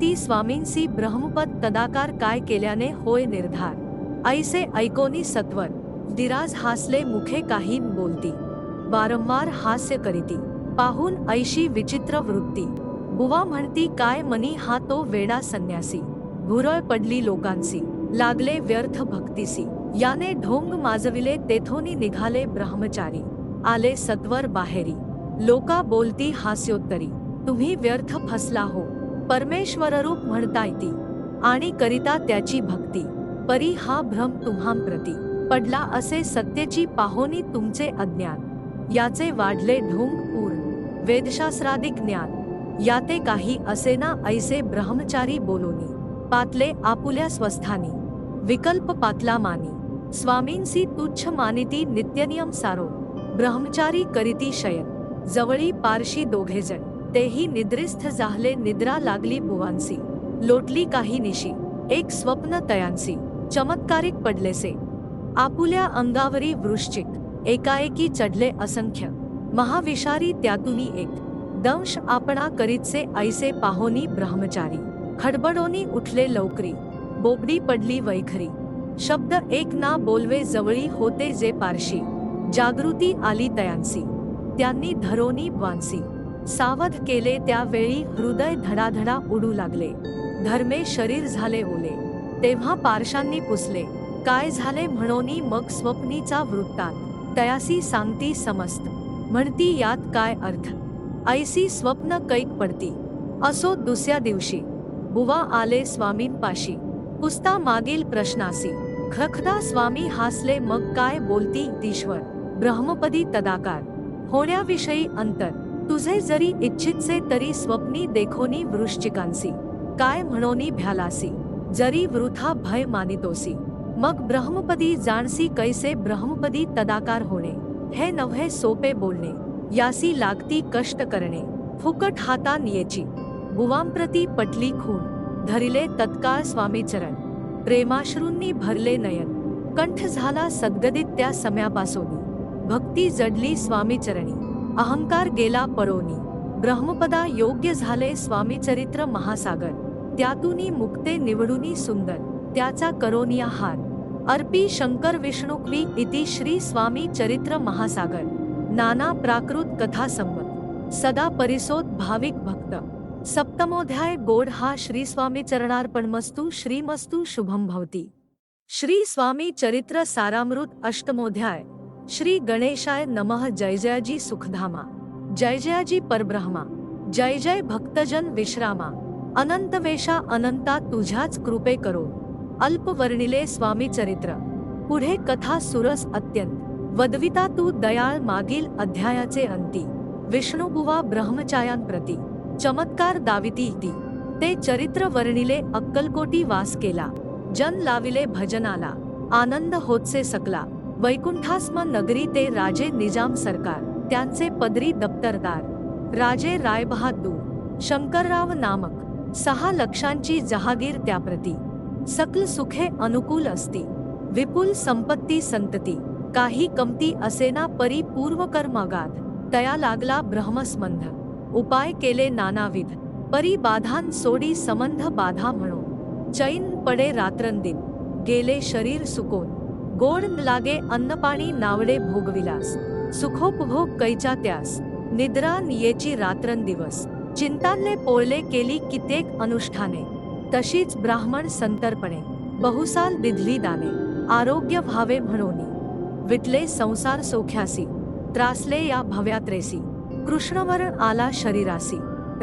मानिती स्वामींसी ब्रह्मपद तदाकार काय केल्याने होय निर्धार. ऐसे ऐकोनी सत्वर दिराज हासले मुखे काही बोलती. वारंवार हास्य करीती. पाहून ऐशी विचित्र वृत्ती. बुवा म्हणती, काय मनी हा तो वेडा संन्यासी. भुरळ पडली लोकांसी. लागले व्यर्थ भक्तीसी. याने ढोंग माजविले तेथोनी निघाले ब्रह्मचारी. आले सत्वर बाहेरी. लोका बोलती हास्योत्तरी. तुम्ही व्यर्थ फसला हो. परमेश्वररूप म्हणता येती आणि करिता त्याची भक्ती. परी हा भ्रम तुम्हांप्रती पडला असे सत्तेची पाहोनी तुमचे अज्ञान. याचे वाढले ढोंग पूर्ण. वेदशास्त्राधिक ज्ञान. याते काही असेना ऐसे ब्रह्मचारी बोलोनी. पातले आपुल्या स्वस्थानी. विकल्प पातला मानी. स्वामींसी तुच्छ मानिती नित्यनियम सारो. ब्रह्मचारी करीती शयन. जवळी पारशी दोघेजण. तेही निद्रिस्थ जाहले निद्रा लागली बुवांसी. लोटली काही निशी, एक स्वप्न तयांसी, चमत्कारिक पडलेसे. आपुल्या अंगावरी वृश्चिक, एकाएकी चढले असंख्य. महाविषारी त्यातुनी एक. दंश आपणा करीतसे ऐसे पाहोनी ब्रह्मचारी. खडबडोनी उठले लवकरी. बोबडी पडली वैखरी. शब्द एक ना बोलवे जवळी होते जे पारशी. जागृती आली तयांसी. त्यांनी धरोनी वांसी. सावध केले त्यावेळी हृदय धडाधडा उडू लागले. धर्मे शरीर झाले ओले. तेव्हा पारशांनी पुसले. काय झाले म्हणोनी मग स्वप्नीचा वृत्तात? तयासी सांगती समस्त. म्हणती यात काय अर्थ? ऐसी स्वप्न कैक पडती. असो दुसऱ्या दिवशी. बुवा आले स्वामींपाशी. पुसता मागील प्रश्नासी. खखदा स्वामी हासले मग काय बोलती तीश्वर ब्रह्मपदी तदाकार. होण्याविषयी अंतर. तुझे जरी इच्छितसे तरी स्वप्नी देखोनी वृश्चिकांसी, काय म्हणोनी भ्यालासी, जरी वृथा भय मानितोसी। मग ब्रह्मपदी जाणसी कैसे ब्रह्मपदी तदाकार होणे, हे नव्हे सोपे बोलणे, यासी लागती कष्ट करणे, फुकट हाता नियेची। बुवांप्रती पटली खून, धरिले तत्काळ स्वामीचरण, प्रेमाश्रूंनी भरले नयन, कंठ झाला सद्गदित त्या सम्यापासोनी, भक्ती जडली स्वामीचरणी। अहंकार गेला परोनी. ब्रह्मपदा योग्य झाले स्वामीचरित्र महासागर. त्यातूनी मुक्ते निवडूनी सुंदर. त्याचा करोनिया हार. अर्पी शंकर विष्णुकली इति श्री स्वामी चरित्र महासागर. नाना प्राकृत कथा संमत सदा परिसोत भाविक भक्त. सप्तमोध्याय गोड हा श्री स्वामी चरणार्पणमस्तु श्रीमस्तु शुभम भवती. श्री स्वामी चरित्र सारामृत अष्टमोध्याय. श्री गणेशाय नमः जय जयाजी सुखधामा जय जयाजी परब्रह्मा जय जय भक्तजन विश्रामा अनंतवेशा अनंता तुझ्याच कृपे करो अल्पवर्णिले स्वामी चरित्र पुढे कथा सुरस अत्यंत वदविता तू दयाळ मागील अध्यायाचे अंती विष्णुबुवा ब्रह्मचायांप्रती चमत्कार दाविती ती ते चरित्र वर्णिले अक्कलकोटी वास केला जन लाविले भजनाला आनंद होतसे सकला वैकुंठास्म नगरी ते राजे निजाम सरकार त्यांचे पदरी दप्तरदार राजे रायबहादूर शंकरराव नामक सहा लक्षांची जहागीर त्याप्रती. सकल सुखे अनुकूल असती विपुल संपत्ती संतती काही कमती असेना परी पूर्वकर्मगात तया लागला ब्रह्मस्मंध उपाय केले नानाविध परी बाधान सोडी संबंध बाधा म्हणून चैन पडे रात्रंदिन गेले शरीर सुकोन. गोड न लागे अन्नपाणी नावडे भोगविलास. सुखोपभोग कैचा त्यास. निद्रा नियेची रात्रंदिवस चिंतानले पोळले केली कित्येक अनुष्ठाने. तशीच ब्राह्मण संतर्पणे. बहुसाल दिधली दाने. आरोग्य व्हावे म्हणोनी. विटले संसार सोख्यासी. त्रासले या भव्यात्रेसी. कृष्णवर आला शरीरासी.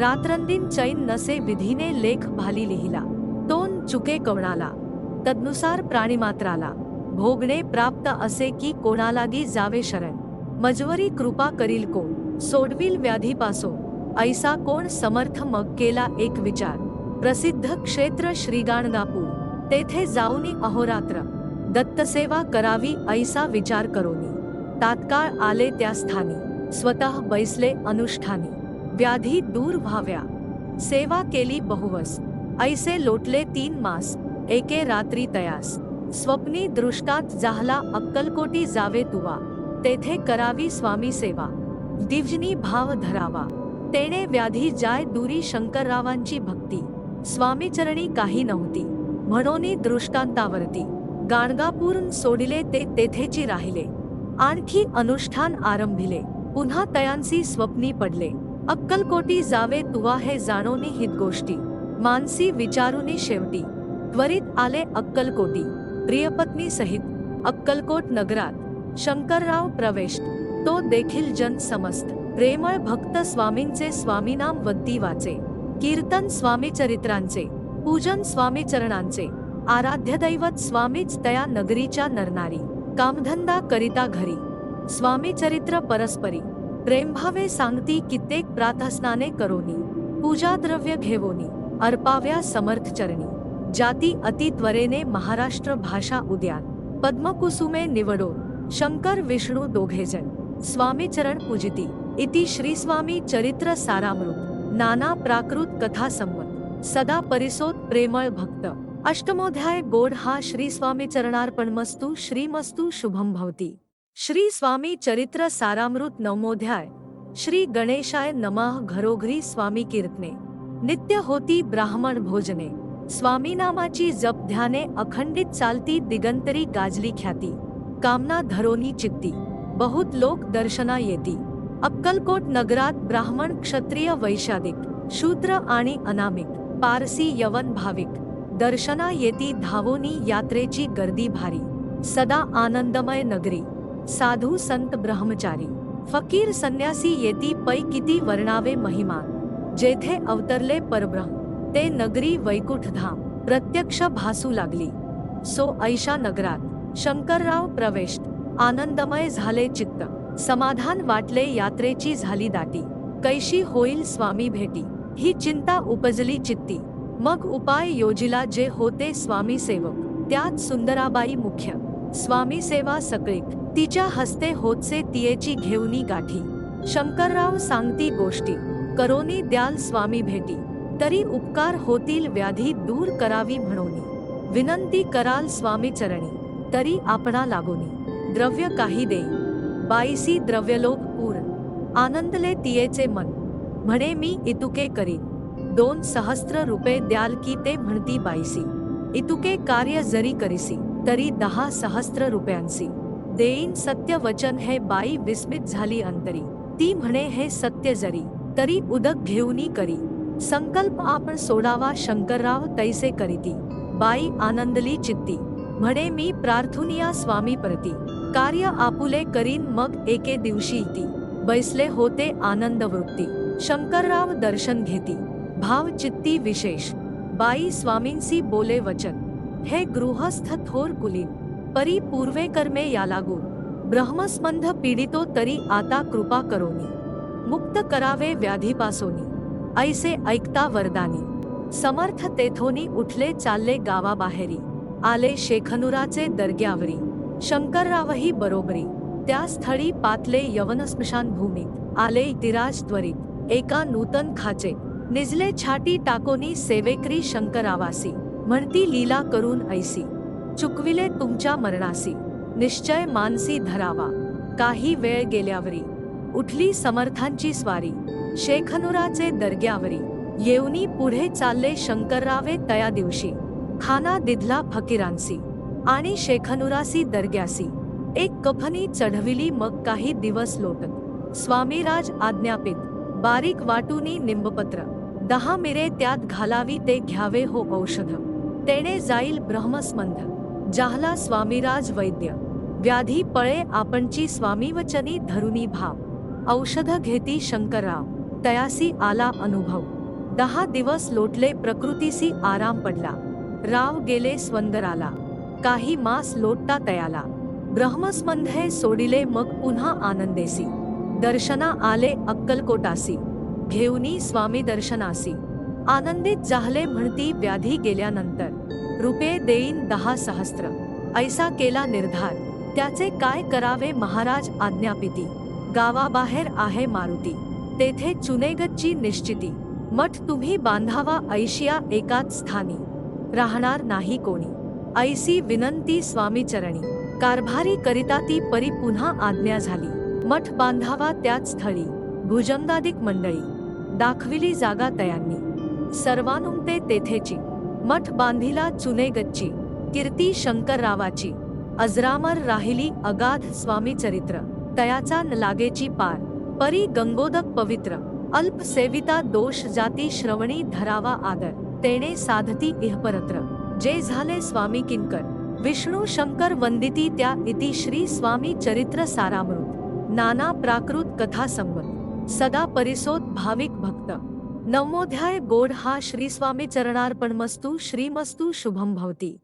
रात्रंदिन चैन नसे विधीने लेख भाली लिहिला. तोन चुके कवणाला तदनुसार प्राणीमात्राला. भोगणे प्राप्त असे की कोणालागी जावे शरण? मजवरी कृपा करील कोण? सोडविल व्याधीपासो. ऐसा कोण समर्थ मग केला एक विचार. प्रसिद्ध क्षेत्र श्रीगाणगापूर. तेथे जाऊनी अहोरात्र. दत्तसेवा करावी ऐसा विचार करोनी. तात्काळ आले त्या स्थानी. स्वतः बैसले अनुष्ठानी. व्याधी दूर व्हाव्या. सेवा केली बहुवस. ऐसे लोटले तीन मास. एके रात्री तयास. स्वप्नी दृष्टात जाहला अक्कलकोटी जावे तुवा. तेथे करावी स्वामी सेवा. दिवजनी भाव धरावा. तेने व्याधी जाय दुरी शंकररावांची भक्ती. स्वामीचरणी काही नव्हती. म्हणून दृष्टांतावरती. गाणगापूर सोडिले ते तेथेची राहिले. आणखी अनुष्ठान आरंभिले. पुन्हा तयांसी स्वप्नी पडले. अक्कलकोटी जावे तुवा हे जाणोनी हित गोष्टी. मानसी विचारुनी शेवटी. त्वरित आले अक्कलकोटी. प्रियपत्नी सहित अक्कलकोट नगरात शंकरराव प्रवेश. तो देखील जन समस्त. प्रेमळ भक्त स्वामींचे स्वामीनाम वद्दी वाचे कीर्तन स्वामी चरित्रांचे. पूजन स्वामी चरणांचे. आराध्य दैवत स्वामीच तया नगरीच्या नरनारी. कामधंदा करिता घरी. स्वामी चरित्र परस्परी. प्रेमभावे सांगती कित्येक प्रार्थस्नाने करोनी. पूजा द्रव्य घेवोनी. अर्पाव्या समर्थ चरणी जाती अति त्वरेने महाराष्ट्र भाषा उद्यान. पद्मकुसुमे निवडो. शंकर विष्णू दोघेजण. स्वामीचरण पूजिती. इति श्री स्वामी चरित्र सारामृत. नाना प्राकृत कथा संमत सदा परिसोत प्रेमळ भक्त. अष्टमोध्याय गोड हा श्री स्वामी चरणार्पणमस्तु श्रीमस्तु शुभम भवती. श्री स्वामी चरित्र सारामृत नवमोध्याय. श्री गणेशाय नमः घरोघरी स्वामी कीर्तने. नित्य होती ब्राह्मण भोजने. स्वामीनामाची जप ध्याने अखंडित चालती दिगंतरी गाजली ख्याती. कामना धरोनी चित्ती. बहुत लोक दर्शना येती. अक्कलकोट नगरात ब्राह्मण क्षत्रिय वैशादिक शूद्र आणि अनामिक. पारसी यवन भाविक. दर्शना येती धावोनी यात्रेची गर्दी भारी. सदा आनंदमय नगरी. साधू संत ब्रह्मचारी. फकीर संन्यासी येती पै किती वर्णावे महिमान जेथे अवतरले परब्रह्म. ते नगरी वैकुंठधाम प्रत्यक्ष भासू लागली. सो ऐशा नगरात शंकरराव प्रवेश आनंदमय झाले चित्त. समाधान वाटले यात्रेची झाली दाटी. कैशी होईल स्वामी भेटी? ही चिंता उपजली चित्ती. मग उपाय योजिला जे होते स्वामी सेवक. त्यात सुंदराबाई मुख्य. स्वामी सेवा सगळीक. तिच्या हस्ते होतसे तियेची घेऊनी गाठी. शंकरराव सांगती गोष्टी. करोनी द्याल स्वामी भेटी. तरी उपकार होतील व्याधी दूर करावी म्हणोनी. विनंती कराल स्वामी चरणी तरी आपणा लागोनी. द्रव्य काही देई बाईसी द्रव्यलोक पूर. आनंदले तियेचे मन. म्हणे मी इतुके करीन. दोन सहस्त्र रुपये द्याल की ते म्हणती बाईसी. इतुके कार्य जरी करीसी तरी दहा सहस्त्र रुपयांसी. देईन सत्य वचन हे बाई विस्मित झाली अंतरी. ती म्हणे हे सत्य जरी तरी उदक घेऊनी करी. संकल्प आपण सोडावा शंकरराव तैसे करीती बाई आनंदली चित्ती म्हणे मी प्रार्थुनिया स्वामी प्रती कार्य आपुले करीन मग एके दिवशी ती बैसले होते आनंद वृत्ती शंकरराव दर्शन घेती भाव चित्ती विशेष बाई स्वामींसी बोले वचन हे गृहस्थ थोर कुलीन परी पूर्वे कर्मे या लागून ब्रह्मस्मंध पीडितो तरी आता कृपा करोनी मुक्त करावे व्याधीपासोनी ऐसे ऐकता वरदानी. समर्थ तेथोनी उठले चालले गावाबाहेरी. आले शेखनुराचे दर्ग्यावरी. शंकररावही बरोबरी. त्या स्थळी पातले यवन स्मशान भूमीत. आले तिराज त्वरित. एका नूतन खाचे. निजले छाटी टाकोनी सेवेकरी शंकरावासी. म्हणती लीला करून ऐसी. चुकविले तुमच्या मरणासी. निश्चय मानसी धरावा. काही वेळ गेल्यावरी. उठली समर्थांची स्वारी. शेखनुराचे दर्ग्यावरी. येऊनी पुढे चालले शंकररावे तया दिवशी. खाना दिधला फकीरांसी. आणि शेखनुरासी दर्ग्यासी. एक कफनी चढविली मग काही दिवस लोटत. स्वामीराज आज्ञापित. बारीक वाटुनी निंबपत्र. दहा मिरे त्यात घालावी ते घ्यावे हो औषध. तेने जाईल ब्रह्मस्मंध. जाहला स्वामीराज वैद्य. व्याधी पळे आपणची स्वामीवचनी धरुनी भाव. औषध घेती शंकरराव. तयासी आला अनुभव. दहा दिवस लोटले प्रकृतीसी आराम पडला. राव गेले स्वंदराला. काही मास लोटता तयाला. ब्रह्मस्मंधे सोडिले मग पुन्हा आनंदेसी. दर्शना आले अक्कलकोटासी. घेऊनी स्वामी दर्शनासी. आनंदित जाहले म्हणती व्याधी गेल्यानंतर. रुपये देईन दहा सहस्त्र ऐसा केला निर्धार. त्याचे काय करावे महाराज आज्ञापिती. गावाबाहेर आहे मारुती. तेथे चुनेगतची निश्चिती. मठ तुम्ही बांधावा ऐशिया एकाच स्थानी. राहणार नाही कोणी. ऐसी विनंती स्वामी चरणी कारभारी करिता ती परी पुन्हा आज्ञा झाली. मठ बांधावा त्याच स्थळी. भुजंगादिक मंडळी. दाखविली जागा तयांनी. सर्वानुमते तेथेची. मठ बांधिला चुने गच्ची कीर्ती शंकररावाची. अजरामर राहिली अगाध स्वामी चरित्र तयाचा न लागेची पार. परी गंगोदक पवित्र अल्प सेविता दोष जाती श्रवणी धरावा आदर तेणे साधती इहपरत्र. जे झाले स्वामी किंकर विष्णू शंकर वंदिती त्या इति श्री स्वामी चरित्र सारामृत. नाना प्राकृत कथा संवत सदा परिसोत भाविक भक्त. नवमोध्याय गोड हा श्री स्वामी चरणार्पणमस्तू श्रीमस्तू शुभम भवती.